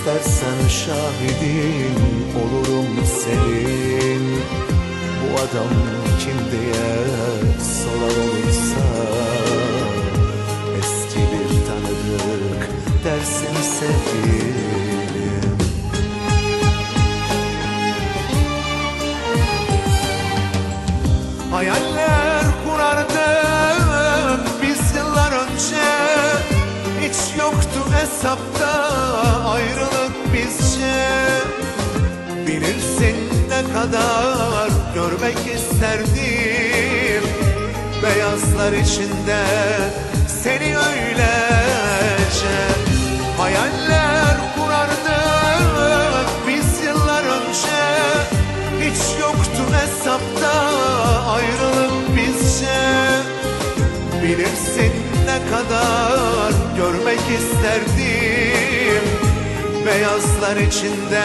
İstersen şahidin olurum senin. Bu adam kim diye soran olursa Eski bir tanıdık dersin sevgilim. Hayaller kurardık biz yıllar önce. Hiç yoktu hesapta kadar görmek isterdim. Beyazlar içinde seni öylece Hayaller kurardık biz yıllar önce Hiç yoktu hesapta ayrılık bizce. Bilirsin ne kadar görmek isterdim. Beyazlar içinde